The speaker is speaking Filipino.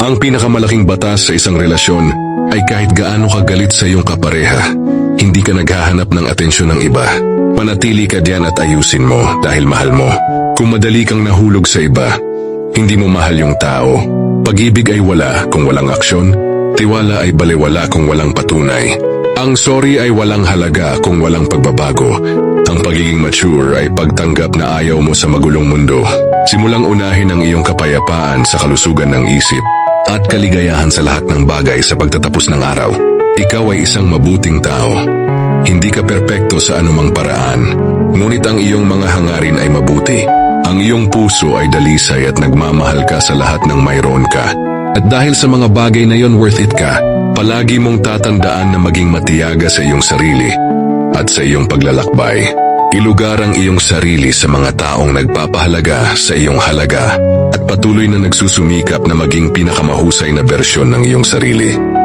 Ang pinakamalaking batas sa isang relasyon ay kahit gaano ka galit sa iyong kapareha, hindi ka naghahanap ng atensyon ng iba. Panatili ka diyan at ayusin mo dahil mahal mo. Kung madali kang nahulog sa iba, hindi mo mahal yung tao. Pag-ibig ay wala kung walang aksyon, tiwala ay baliwala kung walang patunay. Ang sorry ay walang halaga kung walang pagbabago. Ang pagiging mature ay pagtanggap na ayaw mo sa magulong mundo. Simulang unahin ang iyong kapayapaan sa kalusugan ng isip at kaligayahan sa lahat ng bagay sa pagtatapos ng araw. Ikaw ay isang mabuting tao. Hindi ka perpekto sa anumang paraan, ngunit ang iyong mga hangarin ay mabuti. Ang iyong puso ay dalisay at nagmamahal ka sa lahat ng mayroon ka. At dahil sa mga bagay na yon worth it ka, palagi mong tatandaan na maging matiyaga sa iyong sarili at sa iyong paglalakbay. Ilugar ang iyong sarili sa mga taong nagpapahalaga sa iyong halaga at patuloy na nagsusumikap na maging pinakamahusay na bersyon ng iyong sarili.